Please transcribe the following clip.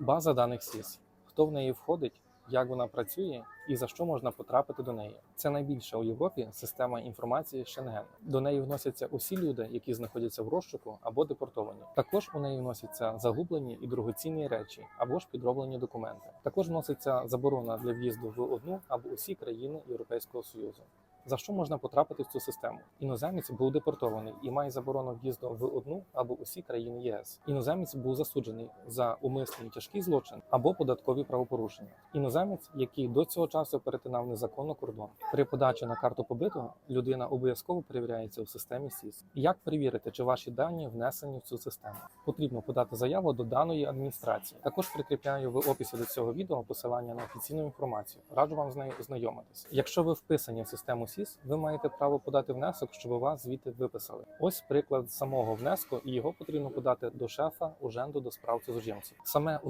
База даних СІС. Хто в неї входить, як вона працює і за що можна потрапити до неї. Це найбільша у Європі система інформації Шенген. До неї вносяться усі люди, які знаходяться в розшуку або депортовані. Також у неї вносяться загублені і дорогоцінні речі або ж підроблені документи. Також вноситься заборона для в'їзду в одну або усі країни Європейського Союзу. За що можна потрапити в цю систему? Іноземець був депортований і має заборону в'їзду в одну або усі країни ЄС. Іноземець був засуджений за умисний тяжкий злочин або податкові правопорушення. Іноземець, який до цього часу перетинав незаконно кордон. При подачі на карту побиту людина обов'язково перевіряється у системі СІС. Як перевірити, чи ваші дані внесені в цю систему? Потрібно подати заяву до даної адміністрації. Також прикріпляю в описі до цього відео посилання на офіційну інформацію. Раджу вам з нею ознайомитись. Якщо ви вписані в систему СІС, ви маєте право подати внесок, щоб вас звідти виписали. Ось приклад самого внеску, і його потрібно подати до шефа Уженду до справ з Саме